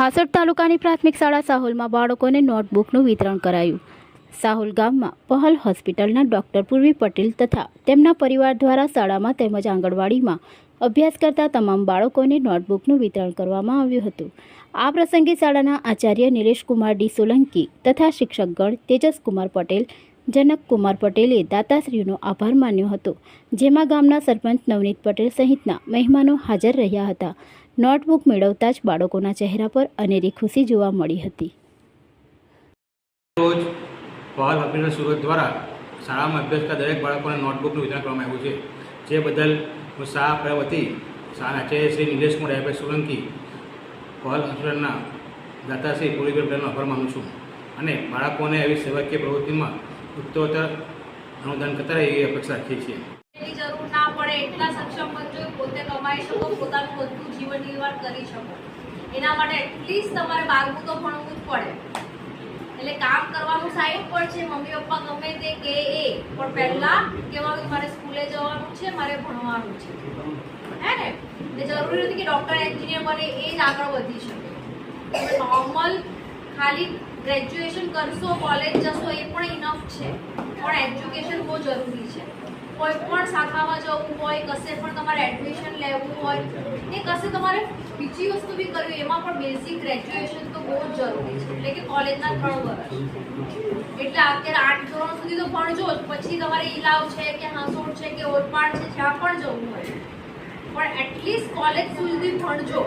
હાસોડ તાલુકાની પ્રાથમિક શાળા સાહોલમાં બાળકોને નોટબુકનું વિતરણ કરાયું. સાહોલ ગામમાં પહલ હોસ્પિટલના ડૉક્ટર પૂર્વી પટેલ તથા તેમના પરિવાર દ્વારા શાળામાં તેમજ આંગણવાડીમાં અભ્યાસ કરતા તમામ બાળકોને નોટબુકનું વિતરણ કરવામાં આવ્યું હતું. આ પ્રસંગે શાળાના આચાર્ય નિલેશકુમાર ડી સોલંકી તથા શિક્ષકગણ તેજસકુમાર પટેલ, જનક કુમાર પટેલે દાતાશ્રીનો આભાર માન્યો હતો, જેમાં ગામના સરપંચ નવનીત પટેલ સહિતના મહેમાનો હાજર રહ્યા હતા. નોટબુક મેળવતા જ બાળકોના ચહેરા પર અનેરી ખુશી જોવા મળી હતી. રોજ પહલ હોસ્પિટલ સુરત દ્વારા શાળામાં અભ્યાસ દરેક બાળકોને નોટબુકનું વિતરણ કરવામાં આવ્યું છે. જે બદલ હું શાળા પ્રવતી વતી શાળાના આચાર્ય શ્રી નિલેશ કુમાર ડાયાભાઈ સોલંકી પહલ હોસ્પિટલના દાતા શ્રી પૂરીબેન પટેલનો આભાર માનું છું. અને બાળકોને આવી સેવાકીય પ્રવૃત્તિમાં ઉત્તરોત્તર અનુદાન કરતા રહે એવી અપેક્ષા રાખીએ છીએ. જરૂર ના પડે એટલા સક્ષમ બનજો પોતે કમાઈ શકો, પોતાનું બધું જીવન નિર્વાહ કરી શકો. એના માટે એટલીસ્ટ તમારે બારમું તો ભણવું જ પડે. એટલે કામ કરવાનું સાઈડ પર મમ્મી પપ્પા ગમે તે કે એ, પણ પહેલા કહેવાનું મારે સ્કૂલે જવાનું છે, મારે ભણવાનું છે. હે ને? એટલે જરૂરી નથી કે ડૉક્ટર એન્જિનિયર બને, એ જ આગળ વધી શકે. નોર્મલ ખાલી ગ્રેજ્યુએશન કરશો કોલેજ જશો, એ પણ ઇનફ છે. પણ એજ્યુકેશન બહુ જરૂરી છે. કોઈ પણ શાખામાં જવું હોય, કશે પણ તમારે એડમિશન લેવું હોય કે કશે તમારે બીજી વસ્તુ બી કરવી એમાં પણ બેઝિક ગ્રેજ્યુએશન તો બહુ જ જરૂરી છે. એટલે કે કોલેજના ત્રણ વર્ષ. એટલે અત્યારે આઠ ધોરણ સુધી તો ભણજો જ, પછી તમારે ઈલાવ છે કે હાંસોડ છે કે ઓલપાડ છે, જ્યાં પણ જવું હોય. પણ એટલીસ્ટ કોલેજ સુધી ભણજો.